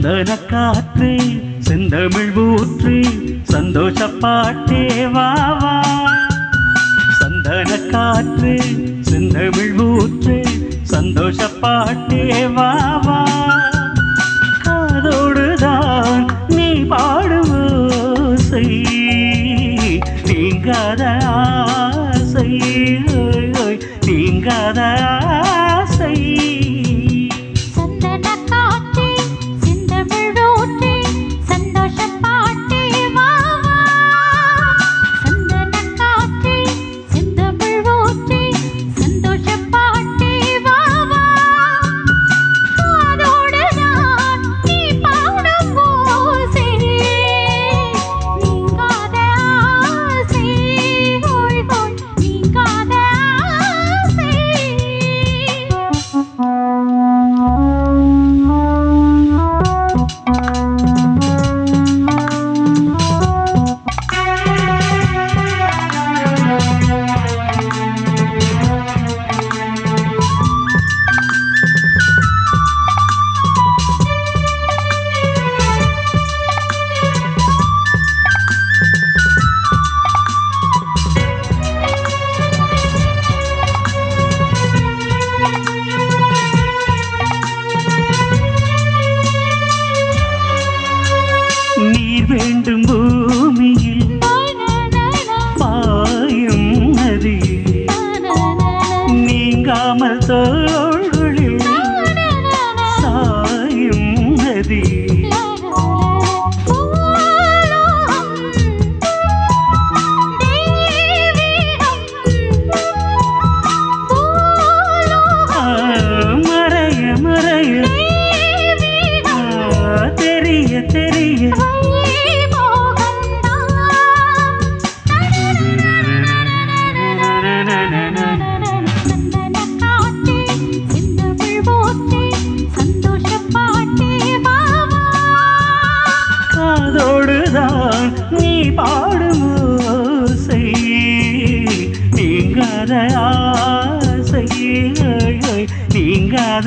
சந்தன காற்று செந்தமிழ் ஊற்று சந்தோஷ பாட்டே வா சந்தன காற்று செந்தமிழ் ஊற்று சந்தோஷ பாட்டே வா காதோடுதான் நீ பாடும் நீங்காத ஆசை நீங்காத ஆசை பூமியில் பாயும் நதி நீங்காமல் தோழில் சாயும் நதி. மறைய மறைய. தெரிய தெரிய.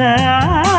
நீங்காத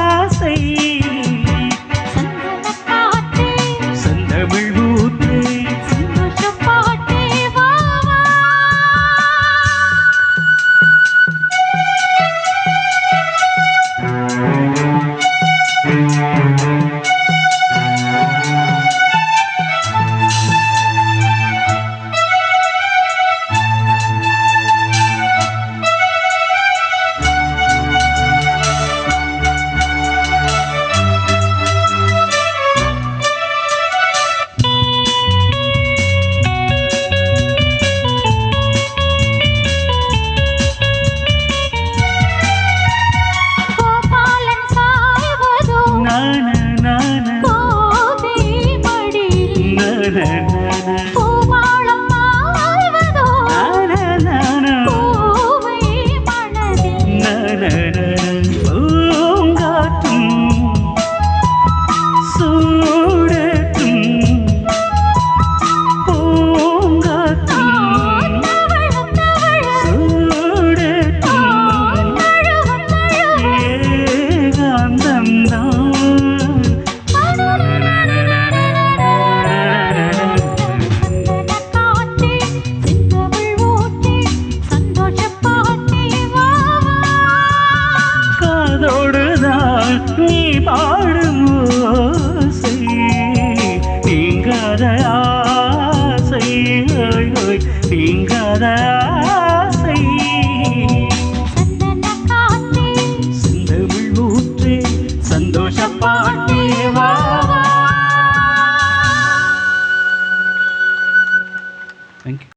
na na நீ பாடும் ஓசை நீங்காத ஆசை நீங்காத